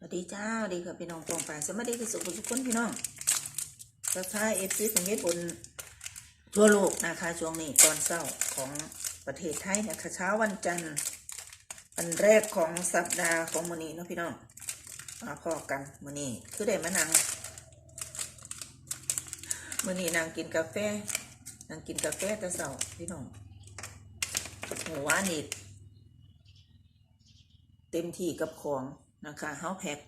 สวัสดีจ้าสวัสดีค่ะพี่น้องปองปาสวัสดีคือสุขทุกคนพี่น้องทักทายเอฟซีของญี่ปุ่นทั่วโลกนะคะช่วงนี้ตอนเช้าของประเทศไทยนะคะเช้าวันจันทร์วันแรกของสัปดาห์ของมือนี้นะพี่น้องมาพอกันมือนี้คือได้มานั่งมือนี้นางกินกาแฟนางกินกาแฟแต่เช้าพี่น้องหัวนี่เต็มที่กับของ นะคะเฮาแพ็ค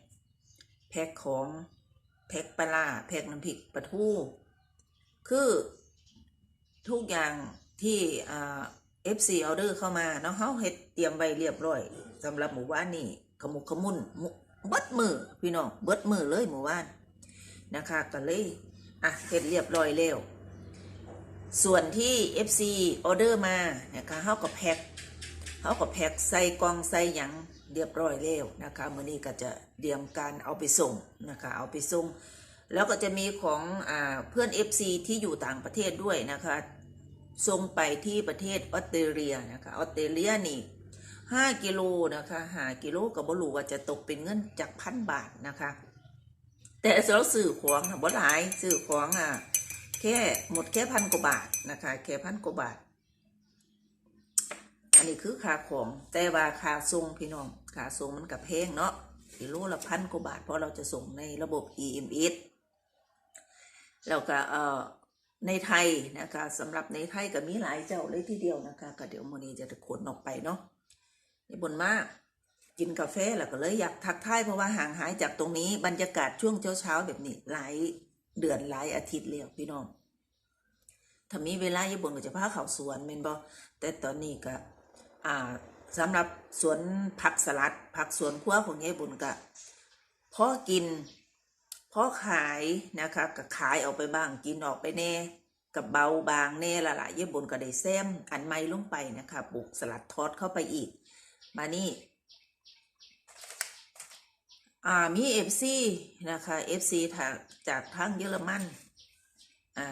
แพ็คของแพ็คปลาแพ็คน้ำพริกปลาทูคือทุกอย่างที่อ่า FC ออเดอร์เข้ามาเนาะเฮาเฮ็ดเตรียมไว้เรียบร้อยสำหรับหมู่บ้านนี่ขมุกขมุนเบิดมือพี่น้องเบิดมือเลยหมู่บ้านนะคะก็เลยอะเฮ็ดเรียบร้อยแล้วส่วนที่ FC ออเดอร์มานะคะเฮาก็แพ็คเขาก็แพ็คใส่กล่องใส่หยัง เรียบร้อยแล้วนะคะมื้อนี้ก็จะเตรียมการเอาไปส่งนะคะเอาไปส่ง แล้วก็จะมีของอเพื่อน FC ที่อยู่ต่างประเทศด้วยนะคะส่งไปที่ประเทศออสเตรเลียนะคะออสเตรเลียนี่5กิโลนะคะหากิโลกับบรูว่าจะตกเป็นเงินจากพันบาทนะคะ แต่เราสื่อของบ่หลายสื่อของอะแค่หมดแค่พันกว่าบาทนะคะแค่พันกว่าบาท อันนี้คือค่าของแต่ว่าค่าส่งพี่น้อง ค่าส่งมันกับแพงเนาะกิโลละพันกว่าบาท เพราะเราจะส่งในระบบ EMS แล้วก็เอ่อในไทยนะคะสำหรับในไทยก็มีหลายเจ้าเลยทีเดียวนะคะก็เดี๋ยวโมนีจะขนออกไปเนาะนี่บนมากกินกาแฟแล้วก็เลยอยากทักทายเพราะว่าห่างหายจากตรงนี้บรรยากาศช่วงเช้าๆแบบนี้หลายเดือนหลายอาทิตย์แล้วพี่น้องถ้ามีเวลาญี่ปุ่นก็จะพาเขาสวนเมนบอแต่ตอนนี้ก็อ่า สำหรับสวนผักสลัด ผักสวนครัวของญี่ปุ่นก็พอกินพอขายนะคะก็ขายออกไปบ้างกินออกไปแน่กับเบาบางแน่ละละญี่ปุ่นก็ได้แซมอันใหม่ลงไปนะคะปลูกสลัดทอดเข้าไปอีก มานี่อ่ามีเอฟซีนะคะเอฟซีจากทางเยอรมันอ่า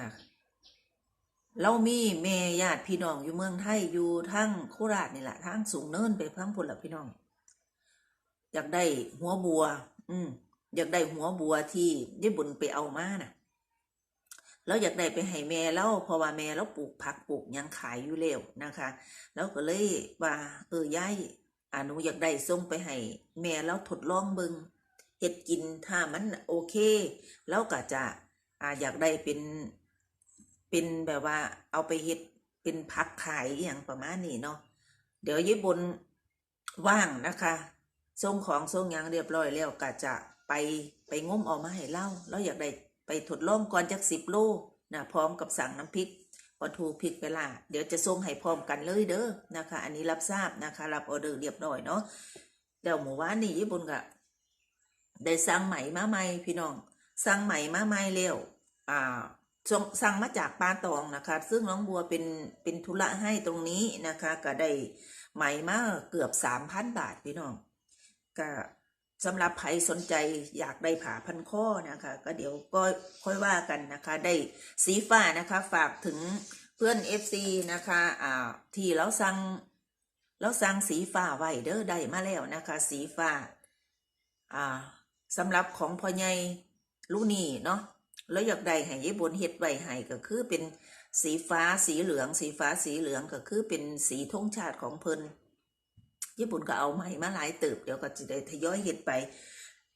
เรามีแม่ญาติพี่น้องอยู่เมืองไทยอยู่ทั้งโคราชนี่แหละทั้งสูงเนินไปพังพลละพี่น้อง อยากได้หัวบัว อืมอยากได้หัวบัวที่ญี่ปุ่นไปเอามาน่ะแล้วอยากได้ไปให้แม่แล้วเพราะว่าแม่เราปลูกผักปลูกยังขายอยู่แล้วนะคะแล้วก็เลยว่า เออยายอานูอยากได้ส่งไปให้แม่แล้วทดลองเบิงเฮ็ดกินถ้ามันโอเค แล้วก็จะอ่าอยากได้เป็น เป็นแบบว่า เอาไปเฮ็ดเป็นพักขายอย่างประมาณนี้เนาะเดี๋ยวญี่ปุ่นว่างนะคะส่งของส่งยังเรียบร้อยแล้วก็จะไปไปงมออกมาให้เล่าแล้วอยากได้ไปทดลองก่อนจากสิบโลนะพร้อมกับสั่งน้ำพริกปลาทูพริกเวลา เดี๋ยวจะส่งให้พร้อมกันเลยเด้อนะคะ อันนี้รับทราบนะคะ รับออเดอร์เรียบร้อยเนาะเดี๋ยวหมู่ว่านี่ญี่ปุ่นก็ได้สั่งไหม่มาใหม่พี่น้องสั่งไหม่มาใหม่เร็วอ่า สั่งมาจากปาตองนะคะ ซึ่งน้องบัวเป็นเป็นธุระให้ตรงนี้นะคะ ก็ได้ไหมมาเกือบสามพันบาทพี่น้องก็สำหรับใครสนใจอยากได้ผ่าพันข้อนะคะ ก็เดี๋ยวก็ค่อยว่ากันนะคะ ได้สีฟ้านะคะฝากถึงเพื่อน FC นะคะอ่าที่เราสั่งเราสั่งสีฟ้าไว้เด้อได้มาแล้วนะคะ สีฟ้าอ่าสำหรับของพ่อใหญ่ลูนี่เนาะ แล้วอยากได้ให้ญี่ปุ่นเฮ็ดไว้ให้ก็คือเป็นสีฟ้าสีเหลือง สีฟ้าสีเหลืองก็คือเป็นสีธงชาติของเพิ่นญี่ปุ่นก็เอาใหม่มาหลายเติบเดี๋ยวก็จะได้ทยอยเฮ็ดไป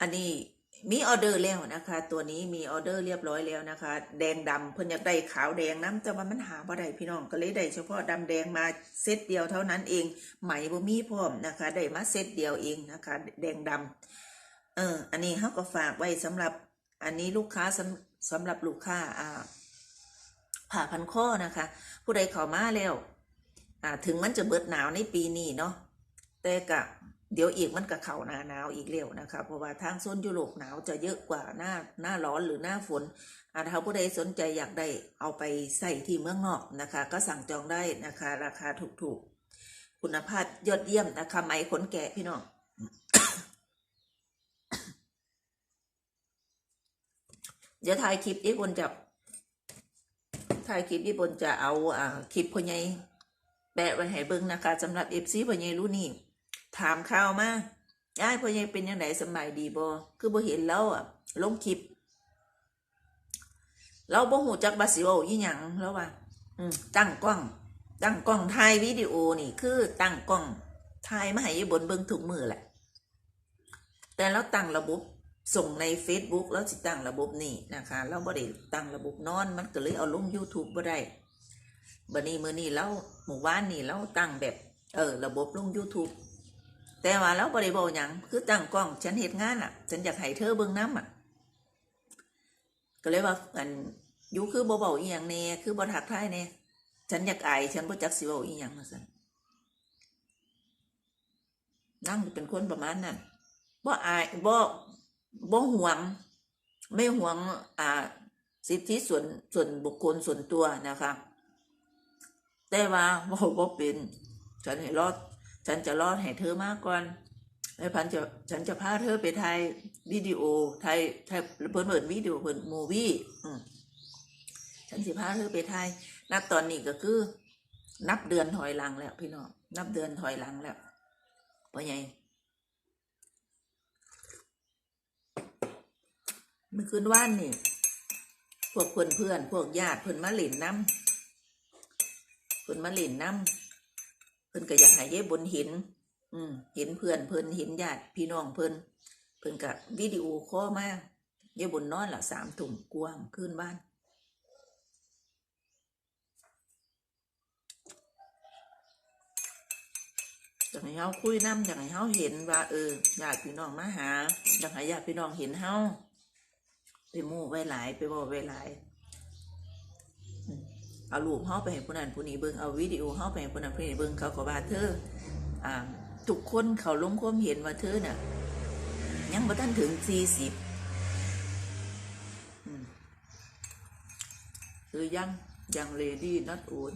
อันนี้มีออเดอร์แล้วนะคะ ตัวนี้มีออเดอร์เรียบร้อยแล้วนะคะ แดงดำเพิ่นอยากได้ขาวแดงน้ำแต่ว่ามันหาบ่ได้พี่น้องก็เลยได้เฉพาะดำแดงมาเซตเดียวเท่านั้นเองไหมบ่มีพร้อมนะคะได้มาเซตเดียวเองนะคะ แดงดำเอออันนี้เฮาก็ฝากไว้สำหรับอันนี้ลูกค้า สำหรับลูกค้าอ่าผ่าพันข้อนะคะ ผู้ใดเข้ามาแล้วอ่าถึงมันจะเบิดหนาวในปีนี้เนาะแต่กะเดี๋ยวอีกมันก็เข้าหนาหนาวอีกเร็วนะคะ เพราะว่าทางโซนยุโรปหนาวจะเยอะกว่าหน้าหน้าร้อนหรือหน้าฝนอ่าถ้าผู้ใดสนใจอยากได้เอาไปใส่ที่เมืองนอกนะคะ ก็สั่งจองได้นะคะ ราคาถูกๆ คุณภาพยอดเยี่ยมนะคะไหมขนแกะพี่น้อง เดี๋ยวถ่ายคลิปญี่ปุ่นจะถ่ายคลิปญี่ปุ่นจะเอาอ่าคลิปพ่อใหญ่แปะไว้ให้เบิ่งนะคะสำหรับเอฟซีพ่อใหญ่รู้นี่ถามข่าวมายายพ่อใหญ่เป็นยังไงสบายดีบ่คือบ่เห็นแล้วอะลงคลิป เราบ่หูจักบาสิโอยี่หยังแล้วว่าอืมตั้งกล้อง ตั้งกล้องถ่ายวิดีโอนี่ คือตั้งกล้องถ่ายมาให้บนเบิ่งทุกมือแหละ แต่เราตั้งระบบ ส่งใน Facebook แล้วสิตั้งระบบนี่นะคะเราบ่ได้ตั้งระบบนอนมันก็เลยเอาลง YouTube บ่ได้บัดนี้มือนี้เราหมู่บ้านนี่เราตั้งแบบเออระบบลง YouTube แต่ว่าเราบ่ได้บอกหยังคือตั้งกล้องฉันเฮ็ดงานอะ ฉันอยากให้เธอเบิ่งน้ำอะ ก็เลยว่าอันยูคือบ่เบาอีหยังแน่คือบ่ทักทายแน่ฉันอยากอายฉันบ่จักสิเว้าอีหยังว่าซั่นนั่งเป็นคนประมาณนั้นบ่อายบ่ บ่หวง ไม่หวงอ่าสิทธิส่วนส่วนบุคคลส่วนตัวนะคะ แต่ว่าบ่บ่เป็นฉันให้รอด ฉันจะรอดให้เธอมากก่อนแล้วพันจะฉันจะพาเธอไปถ่ายวิดีโอถ่ายถ่ายเพิ่นเปิดวิดีโอเพิ่นมูวี่ฉันสิพาเธอไปถ่ายนับตอนนี้ก็คือ นับเดือนถอยหลังแล้วพี่น้องนับเดือนถอยหลังแล้วว่าะไง มื่อคืนว่านนี่ พวกเพื่อนเพื่อนพวกญาติเพื่อนมาหลินน้ำเพื่อนมาหลินน้ำเพิ่อนก็อยากห้ยายบนห็นอืมเห็นเพื่อนเพิ่อนเห็นญาติพี่น้องเพิ่อนเพิ่อนกับวิดีโอคอมายายบนนอนละสามถุ่มกวางขึ้นบ้านอยากให้เฮาคุยน้ำอยากให้เฮาเห็นว่าเออญาติพี่น้องมาหาอยากให้ญาติพี่น้องเห็นเฮา ไปหมู่ไว้หลาย ไปบอกไว้หลาย เอารูปเฮาไปให้ผู้นั้นผู้นี้เบิ่งเอาวิดีโอเฮาไปให้ผู้นั้นผู้นี้เบิ่งเขาก็ว่าเธออ่าทุกคนเขาลงความเห็นว่าเธอน่ะ ยังบ่ทันถึงสี่สิบคือยังยังเลดี้นัดโอน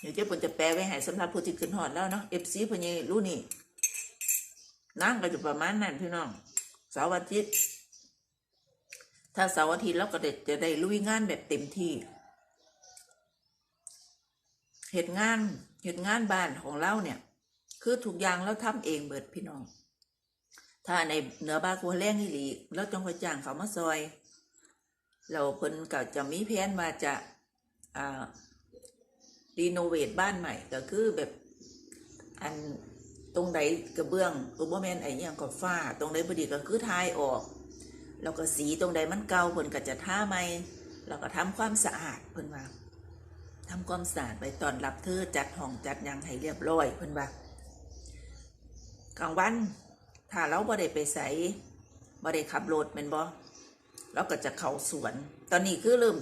เดี๋ยวเจ้าปุ่นจะแปลไว้ให้สำหรับผู้ที่ขึ้นหอดแล้วเนาะเอฟซีพญรู้นี่นั่งก็จะประมาณนั้นพี่น้องเสาร์อาทิตย์ถ้าเสาร์อาทิตย์เราก็เด็ดจะได้ลุยงานแบบเต็มที่เหตุงานเหตุงานบ้านของเราเนี่ย คือทุกอย่างเราทำเองเบิดพี่น้อง ถ้าในเหนือบ้านกัวแรงนี่หลีเราจงไปจ้างเขามาซอย เราเพิ่นก็จะมีแผนว่าจะอ่า รีโนเวทบ้านใหม่ก็คือแบบอันตรงใดกระเบื้องอุปแมนไอ้เนี่ยก็ฝ้า ตรงใดบดีก็คือทายออก แล้วก็สีตรงใดมันเก่าเพิ่นก็จะท่าใหม่แล้วก็ทำความสะอาดเพิ่นว่าทำความสะอาดไปตอนรับเธอจัดห้องจัดยังให้เรียบร้อยเพิ่นว่ากลางวันถ้าเราบ่ได้ไปใส่บ่ได้ขับรถแม่นบ่เราก็จะเข้าสวน ตอนนี้คือเริ่ม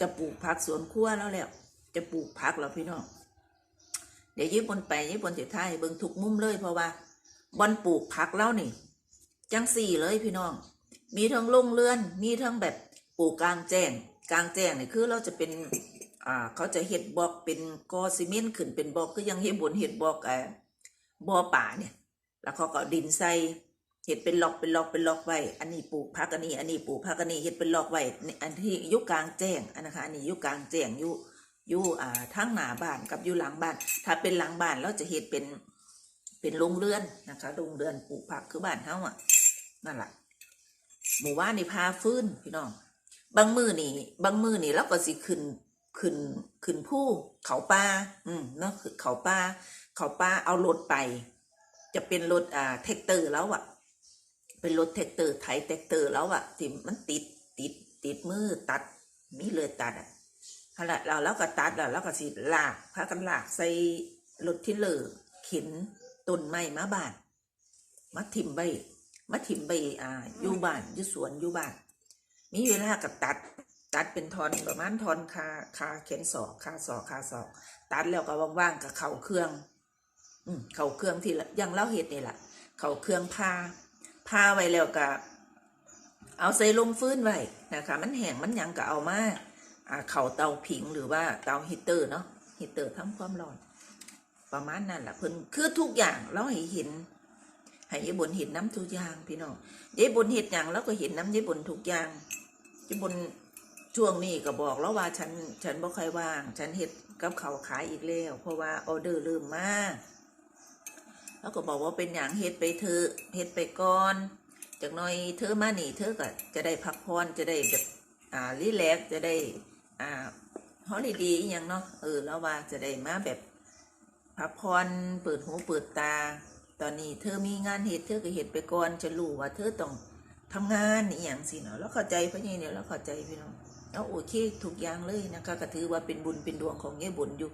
จะปลูกผักสวนครัวแล้วแหล้ว จะปลูกผักแล้วพี่น้อง เดี๋ยวญี่ปุ่นไปญี่ปุ่นจะถ่ายเบิ่งทุกมุมเลยเพราะว่าบอนปลูกผักแล้วนี่ จังสี่เลยพี่น้อง มีทั้งลงเรือน มีทั้งแบบปลูกกลางแจ้ง กลางแจ้งนี่คือเราจะเป็น อ่า เขาจะเห็ดบอกเป็นกอซีเมนต์ขึ้นเป็นบอกคือยังเห็ดบนเห็ดบอกไอ้บ่อป่าเนี่ย แล้วเขาก็เอาดินใส่เห็ดเป็นล็อกเป็นล็อกเป็นล็อกไว้ อันนี้ปลูกผักอันนี้ อันนี้ปลูกผักอันนี้เห็ดเป็นล็อกไว้ อันที่ยุกลางแจ้งอันนะคะอันนี้ยุกลางแจ้งยู่ อยู่อ่าทั้งหน้าบ้านกับอยู่หลังบ้าน ถ้าเป็นหลังบ้านเราจะเห็ดเป็นเป็นโรงเรือนนะคะโรงเรือนปลูกผักคือบ้านเฮาอะนั่นแหละหมู่บ้านนี่พาฟื้นพี่น้อง บางมือนี่บางมือนี่เราก็สิขึ้นขึ้นขึ้นผู้เขาป่าอืมเนาะคือเขาป่าเขาป่าเอารถไป จะเป็นรถอ่าแท็กเตอร์แล้วอะ เป็นรถแท็กเตอร์ไถแท็กเตอร์แล้วอะที่มันติดติดติดมือตัดมีเลยตัดอะ ขณะเราแล้วก็ตัดแล้วแล้วก็สิลากพากันลากใส่รถที่เลอเข็นต้นไม้มาบานมาทิมใบมาทิมใบอ่าอยู่บ้านอยู่สวนอยู่บ้าน มีเวลาก็ตัด ตัดเป็นทอนประมาณทอนคาคาเข็นศอกคาศอกคาศอก ตัดแล้วก็ว่างๆกับเข่าเครื่อง อืมเข่าเครื่องที่ละอยังเล่าเห็ดนี่แหละเข่าเครื่องพาพาไว้แล้วก็เอาใส่ลงฟื้นไว้นะคะมันแห้งมันยังก็เอามาอ่า เข่าเตาผิงหรือว่าเตาฮีเตอร์เนาะฮีเตอร์ทำความร้อน ประมาณนั้นแหละเพิ่นคือทุกอย่างเราให้เห็นให้ยายบนเห็นน้ำทุกอย่างพี่น้องยายบนเห็นอย่างเราก็เห็นน้ำยายบนทุกอย่างยายบนช่วงนี้ก็บอกแล้วว่าฉันฉันบ่ค่อยว่าง ฉันเฮ็ดกับเขาขายอีกแล้ว เพราะว่าออเดอร์เริ่มมากแล้วก็บอกว่าเป็นอย่างเฮ็ดไปเถอเฮ็ดไปก่อนจากน้อยเธอมาหนีเธอก็จะได้พักผ่อนจะได้แบบอ่ารีแลกจะได้ อ่าฮอลิเดย์อย่างเนาะเออแล้วว่าจะได้มาแบบพักผ่อนเปิดหูเปิดตา ตอนนี้เธอมีงานเฮ็ดเธอก็เฮ็ดไปก่อนจะรู้ว่าเธอต้องทำงานอหย่างสิเนาะแล้วเข้าใจพะเนี่ยเนี่ยแล้วเข้าใจพี่น้องเอาโอเคทุกอย่างเลยนะคะก็ถือว่าเป็นบุญเป็นดวงของยายบุญอยู่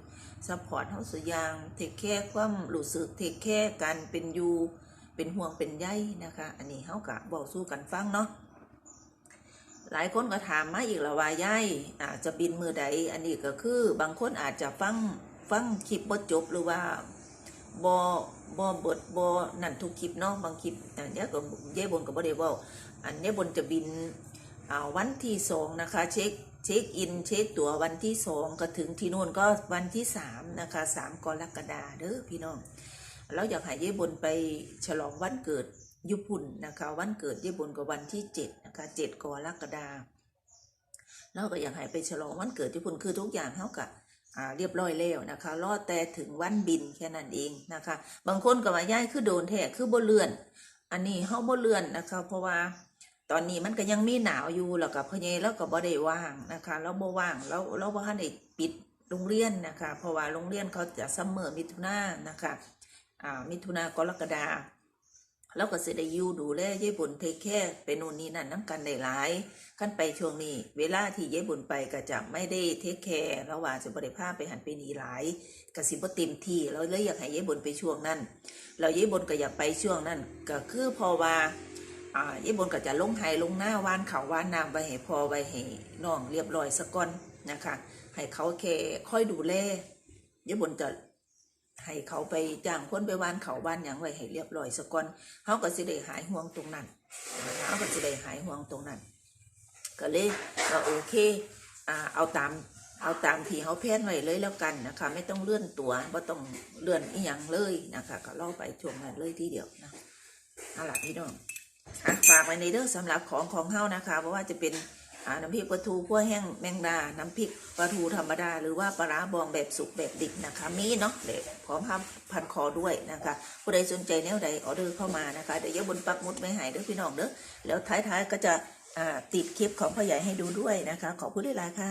ซัพพอร์ตเฮาสุดยางเทคแค่ความรู้สึกเทคแค่การเป็นอยู่เป็นห่วงเป็นใยนะคะ อันนี้เฮากะบอกสู้กันฟังเนาะ หลายคนก็ถามมาอีกแล้วว่ายายอาจจะบินมือใด อันนี้ก็คือบางคนอาจจะฟังฟังคลิปบ่จบหรือว่าบ่บ่เบิดบ่นั่นทุกคลิปเนาะบางคลิปอันนี้ก็ยายบุญก็บ่ได้เว้าอันยายบุญจะบินวันที่สองนะคะเช็คเช็คอินเช็คตั๋ววันที่สองก็ถึงที่นู่นก็วันที่สามนะคะสามกรกฎาเด้อพี่น้องเราอยากให้เย่บนไปฉลองวันเกิด ญี่ปุ่นนะคะ วันเกิดเย่บนก็วันที่เจ็ดนะคะเจ็ดกรกฎาคมเราก็อยากให้ไปฉลองวันเกิดญี่ปุ่นคือทุกอย่างเท่ากับเรียบร้อยแล้วนะคะรอแต่ถึงวันบินแค่นั้นเองนะคะ บางคนก็มาย้ายคือโดนแท้คือบ่เลื่อน อันนี้เฮาบ่เลื่อนนะคะ เพราะว่าตอนนี้มันก็ยังมีหนาวอยู่แล้วกับพ่อใหญ่แล้วก็บ่ได้ว่างนะคะแล้วบ่ว่างแล้วเราบ่ทันได้ปิดโรงเรียนนะคะ เพราะว่าโรงเรียนเขาจะซัมเมอร์มิถุนานะคะอ่ามิถุนากรกฎาคม แล้วก็สิได้อยู่ดูแลยายบุญเทคแค่ไปนู่นนี่นั่นน้ำกันได้หลายขั้นไปช่วงนี้ เวลาที่ยายบุญไปก็จะไม่ได้เทคแคร์ระหว่างจะบริภาพไปหันไปหนีหลายกสิบ่เต็มที่เราเลยอยากให้ยายบุญไปช่วงนั้นเรายายบุญก็อยากไปช่วงนั้น ก็คือพอว่าอ่าญี่ปุ่นก็จะลงไห้ลงหน้าวานเขาวานน้ำไว้ให้พอไว้ให้น้องเรียบร้อยสะก่อนนะคะให้เขาแค่ค่อยดูแลญี่ปุ่นจะ ให้เขาไปจ้างคนไปวานเขาวานอย่างไว้ให้เรียบร้อยสะก่อนเขาก็สิได้หายห่วงตรงนั้นเขาก็สิได้หายห่วงตรงนั้น ก็เลยก็โอเคอ่าเอาตามเอาตามที่เขาแพทย์ไว้เลยแล้วกันนะคะ ไม่ต้องเลื่อนตัวไม่ต้องเลื่อนอีหยังเลยนะคะ ก็เล่าไปช่วงนั้นเลยทีเดียวนะเอาล่ะพี่น้องฝากไว้ในเรื่องสำหรับของของเฮานะคะเพราะว่าจะเป็น น้ำพริกปลาทูขั้วแห้งแมงดา น้ำพริกปลาทูธรรมดา หรือว่าปลาร้าบองแบบสุกแบบดิบนะคะ มีเนาะเด็กพร้อมพับพันคอด้วยนะคะ ผู้ใดสนใจแนวใดออเดอร์เข้ามานะคะ เดี๋ยวอยบนปักมุดไม่หายเด้อพี่น้องเด้อ แล้วท้ายๆก็จะติดคลิปของพ่อใหญ่ให้ดูด้วยนะคะ ขอบคุณหลายๆค่ะ